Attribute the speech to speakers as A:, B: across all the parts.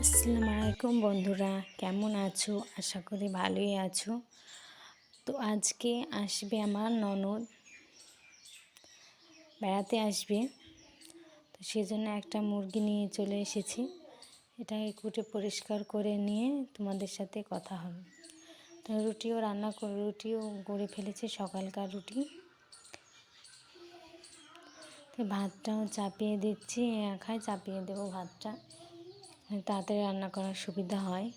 A: আসসালামু আলাইকুম বন্ধুরা, কেমন আছো? আশা করি ভালোই আছো। তো আজকে আসবে আমার ননদ। বেড়াতে আসবে। তো সেজন্য একটা মুরগি নিয়ে চলে এসেছি। এটাকে কুটে পরিষ্কার করে নিয়ে তোমাদের সাথে কথা হবে। তো রুটিও রান্না করে, রুটিও গড়ে ফেলেছে সকালকার রুটি। তো ভাতটাও চাপিয়ে দিচ্ছি একাই চাপিয়ে দেবো ভাতটা। তাড়াতাড়ি রান্না করার সুবিধা হয়।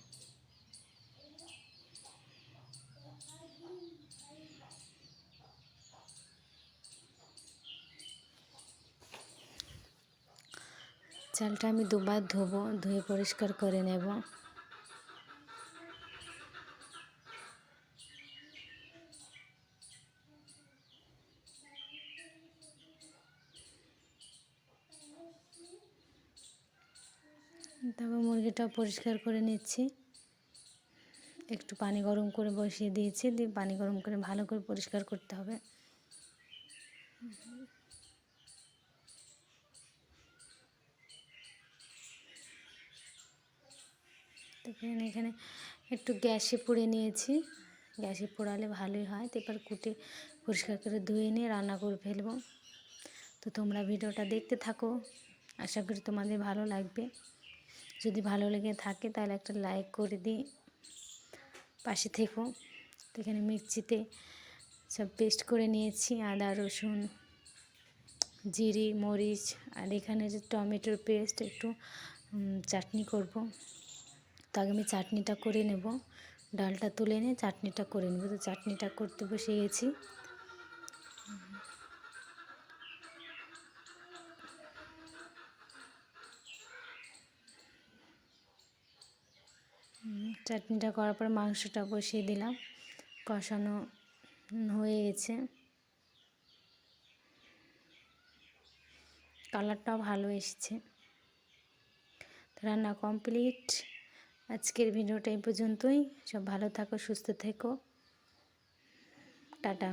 A: চালটা আমি দুবার ধোবো, ধুয়ে পরিষ্কার করে নেব। তারপর মুরগিটা পরিষ্কার করে নিচ্ছি। একটু পানি গরম করে বসিয়ে দিয়েছি, দিয়ে পানি গরম করে ভালো করে পরিষ্কার করতে হবে। তারপরে এখানে একটু গ্যাসে পুড়ে নিয়েছি। গ্যাসে পোড়ালে ভালোই হয়। তো এবার কুটে পরিষ্কার করে ধুয়ে নিয়ে রান্না করে ফেলব। তো তোমরা ভিডিওটা দেখতে থাকো। আশা করি তোমাদের ভালো লাগবে। যদি ভালো লেগে থাকে তাহলে একটা লাইক করে দিই। পাশে থেকো। তো এখানে মিক্সিতে সব পেস্ট করে নিয়েছি। আদা, রসুন, জিরি, মরিচ। আর এখানে যে টমেটোর পেস্ট একটু চাটনি করব। তো আগে আমি চাটনিটা করে নেব। ডালটা তুলে নিয়ে চাটনিটা করে নেব। তো চাটনিটা করতে বসে গেছি। চাটনিটা করার পর মাংসটা বসিয়ে দিলাম। কষানো হয়ে গেছে। কালারটাও ভালো এসেছে। রান্না কমপ্লিট। আজকের ভিডিওটা এই পর্যন্তই। সব ভালো থাকো সুস্থ থেকো। টাটা।